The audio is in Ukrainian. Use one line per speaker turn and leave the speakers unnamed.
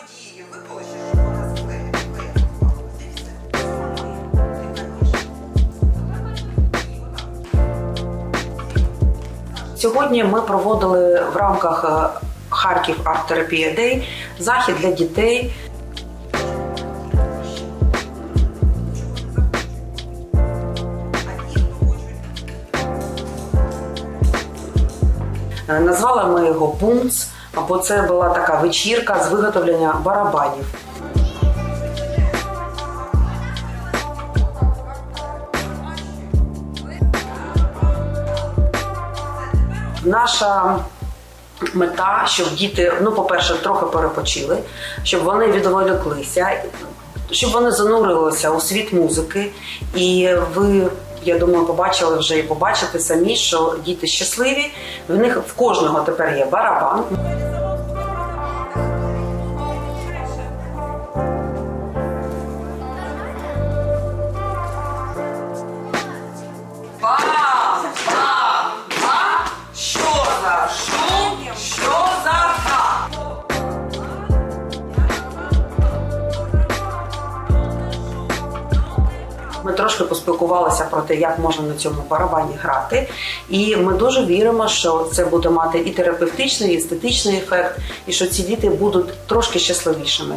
події випало ще, що.
Сьогодні ми проводили в рамках е, Харків арт-терапія Дей захід для дітей. Е, Назвали ми його Бумц, бо це була така вечірка з виготовлення барабанів. Наша мета, щоб діти, ну, по-перше, трохи перепочили, щоб вони відволіклися, щоб вони занурилися у світ музики. І ви, я думаю, побачили вже і побачите самі, що діти щасливі. В них в кожного тепер є барабан. Ми трошки поспілкувалися про те, як можна на цьому барабані грати, і ми дуже віримо, що це буде мати і терапевтичний, і естетичний ефект, і що ці діти будуть трошки щасливішими.